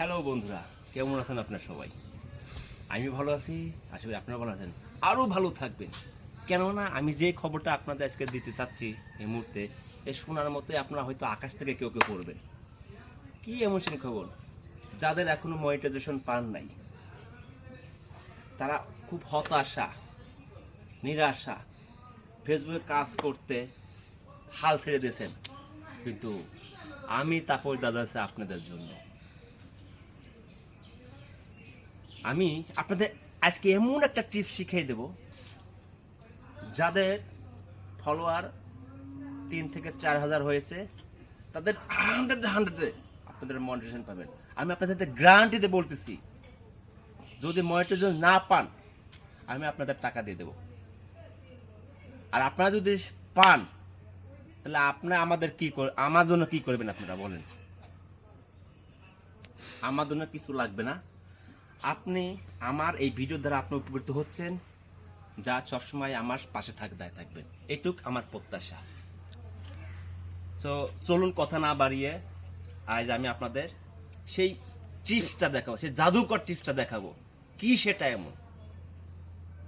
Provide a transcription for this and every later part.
Hello বন্ধুরা, কেমন আছেন আপনার সবাই? আমি ভালো আছি, আশা করি আপনারা ভালো আছেন। আরও ভালো থাকবেন। কেননা আমি যে খবরটা আপনাদের আজকে দিতে চাচ্ছি এই মুহূর্তে এই শোনার মতে আপনারা হয়তো আকাশ থেকে কেউ কেউ পড়বেন। কি এমন খবর? যাদের এখনও মনিটাইজেশন পান নাই, তারা খুব হতাশা, নিরাশা ফেসবুকে কাজ করতে হাল ছেড়ে দিয়েছেন। কিন্তু আমি তাপস দাদা আছে আপনাদের জন্য। আমি আপনাদের আজকে এমন একটা টিপস শিখিয়ে দেব, যাদের ফলোয়ার তিন থেকে চার হাজার হয়েছে, তাদের হান্ড্রেড হান্ড্রেডে আপনাদের মনিটাইজেশন পাবেন। আমি আপনাদের গ্যারান্টিতে বলতেছি, যদি মনিটাইজেশন না পান, আমি আপনাদের টাকা দিয়ে দেব। আর আপনারা যদি পান, তাহলে আপনি আমাদের কি আমার জন্য কি করবেন আপনারা বলেন? আমার জন্য কিছু লাগবে না। আপনি আমার এই ভিডিও দ্বারা আপনি উপকৃত হচ্ছেন, যা সবসময় আমার পাশে থাক, দায় থাকবেন এটুক আমার প্রত্যাশা। তো চলুন কথা না বাড়িয়ে, আজ আমি আপনাদের সেই টিপসটা দেখাবো, সেই জাদুকর টিপসটা দেখাবো। কি সেটা এমন?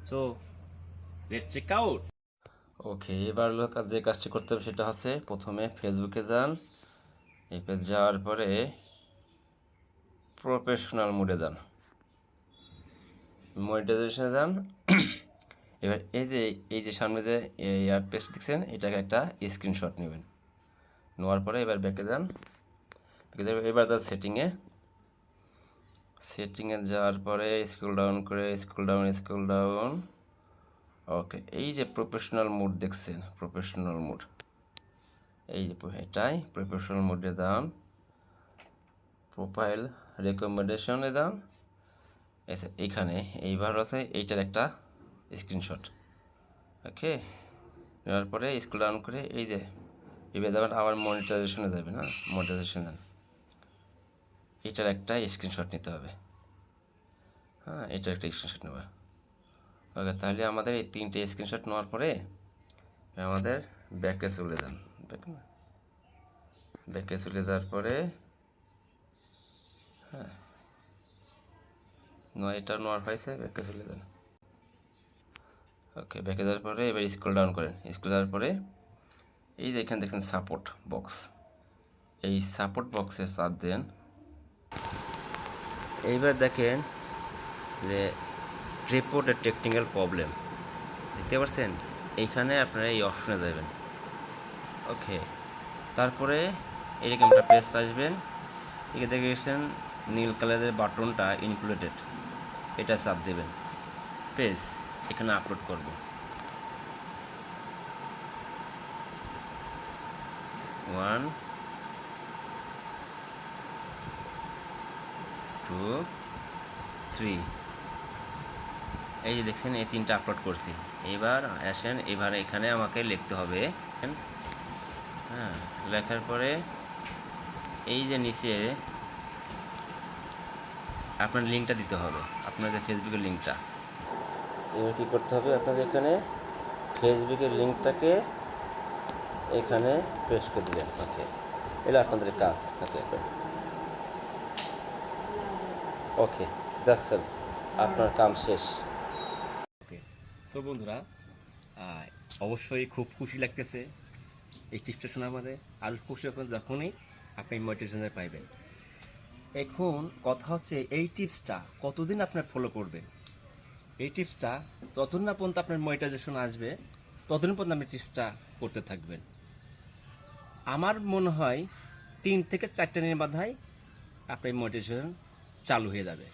So let check out okay এবার যে কাজটি করতে হবে সেটা হচ্ছে প্রথমে ফেসবুকে যান। এই পেজ যাওয়ার পরে প্রফেশনাল মোডে যান। মনিটাইজেশনে যান। এবার এই যে এই যে সামনে যে এয়ার পেস্ট দেখছেন, এটাকে একটা স্ক্রিনশট নেবেন। নেওয়ার পরে এবার ব্যাকে যান। এবার যান সেটিংয়ে সেটিংয়ে যাওয়ার পরে স্ক্রল ডাউন করে scroll down scroll down okay এই যে প্রফেশনাল মোড দেখছেন প্রফেশনাল মোড এই যে এটাই প্রফেশনাল মোডে যান। প্রোফাইল রেকমেন্ডেশনে যান। এতে- এইখানে, এইবার আছে এইটার একটা স্ক্রিনশট ওকে নেওয়ার পরে স্কুল ডাউন করে এই যে, এবার যাবেন আবার মনিটাইজেশনে যাবেন হ্যাঁ মনিটাইজেশন যান এটার একটা স্ক্রিনশট নিতে হবে। হ্যাঁ এটার একটা স্ক্রিনশট নেবে। ওকে তাহলে আমাদের এই তিনটে স্ক্রিনশট নেওয়ার পরে আমাদের ব্যাকে চলে যান। না ব্যাকে চলে যাওয়ার পরে নয় এটা নেওয়ার হয়েছে, ব্যাকে চলে যান ওকে ব্যাকে যাওয়ার পরে এবার স্ক্রল ডাউন করেন। স্ক্রল যাওয়ার পরে এই যে এখানে দেখেন সাপোর্ট বক্স এই সাপোর্ট বক্সে চাপ দেন। এইবার দেখেন যে রিপোর্ট টেকনিক্যাল প্রবলেম দেখতে পাচ্ছেন? এইখানে আপনারা এই অপশনে যাবেন। ওকে তারপরে এরকম একটা পেজ আসবেন। এখানে দেখে গেছেন নীল কালারের বাটনটা ইনক্লুডেড এটা চাপ দেবেন। পেজ, এখানে আপলোড করব। ওয়ান টু থ্রি এই যে দেখছেন, এই তিনটা আপলোড করছি। এবার আসেন, এবার এখানে আমাকে লিখতে হবে। হ্যাঁ লেখার পরে এই যে নিচে আপনার লিঙ্কটা দিতে হবে আপনাদের ফেসবুকের লিঙ্কটা। এবার কী করতে হবে? আপনাদের এখানে ফেসবুকের লিঙ্কটাকে এখানে পেস্ট করে দিলেন। ওকে। এটা আপনাদের কাজ। ওকে ওকে। যাচ্ছেন আপনার কাম শেষ। ওকে। সো বন্ধুরা অবশ্যই খুব খুশি লাগতেছে। এই টিপসটা শোনার পরে আর খুশি হবেন যখনই আপনি মোটিভেশনে পাইবেন। এখন কথা হচ্ছে এই টিপসটা কতদিন আপনার ফলো করবেন এই টিপসটা যতদিন না পর্যন্ত আপনার মনিটাইজেশন আসবে, ততদিন পর্যন্ত আপনি টিপসটা করতে থাকবেন। আমার মনে হয় তিন থেকে চারটে দিনের মাথায় আপনার মোটিভেশন চালু হয়ে যাবে।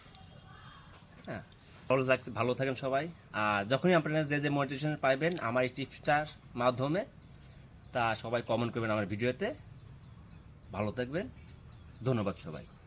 হ্যাঁ ভালো ভালো থাকেন সবাই। আর যখনই আপনারা যে যে মোটিভেশন পাইবেন, আমার এই টিপসটার মাধ্যমে তা সবাই কমেন্ট করবেন আমার ভিডিওতে। ভালো থাকবেন। ধন্যবাদ সবাই।